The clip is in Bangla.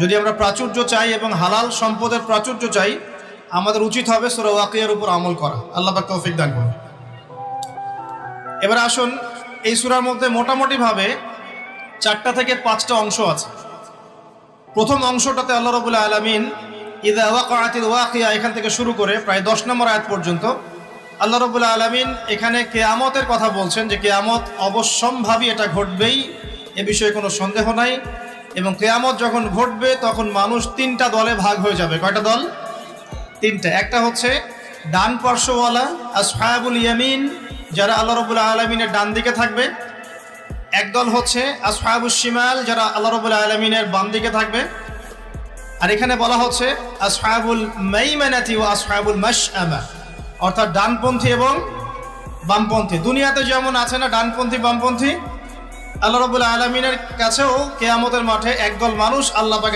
যদি আমরা প্রাচুর্য চাই এবং হালাল সম্পদের প্রাচুর্য চাই, আমাদের উচিত হবে সুরা ওয়াকিয়ার উপর আমল করা। আল্লাহ পাক তৌফিক দান করুন। এবার আসুন, এই সুরার মধ্যে মোটামুটিভাবে চারটা থেকে পাঁচটা অংশ আছে। প্রথম অংশটাতে আল্লাহ রবুল্লা আলমিন ইদা ওয়াকাতিল ওয়াকিয়া এখান থেকে শুরু করে প্রায় দশ নম্বর আয়াত পর্যন্ত আল্লাহ রবুল্লা আলমিন এখানে কেয়ামতের কথা বলছেন যে কেয়ামত অবশ্যম্ভাবী এটা ঘটবেই, এ বিষয়ে কোনো সন্দেহ নাই। এবং কেয়ামত যখন ঘটবে, তখন মানুষ তিনটা দলে ভাগ হয়ে যাবে। কয়টা দল? তিনটা। একটা হচ্ছে ডান পার্শ্বওয়ালা, আসহাবুল ইয়ামিন, যারা আল্লাহ রবুল্লা আলমিনের ডান দিকে থাকবে। একদল হচ্ছে আসহাবুল শিমাল, যারা আল্লাহ রবুল্লা আলমিনের বাম দিকে থাকবে। আর এখানে বলা হচ্ছে আসহাবুল মাইমানাতি ও আসহাবুল মাশআমা। অর্থাৎ ডানপন্থী এবং বামপন্থী। দুনিয়াতে যেমন আছে না ডানপন্থী, বামপন্থী আল্লাহ রবুল্লা আলমিনের কাছেও কেয়ামতের মাঠে একদল মানুষ আল্লাহ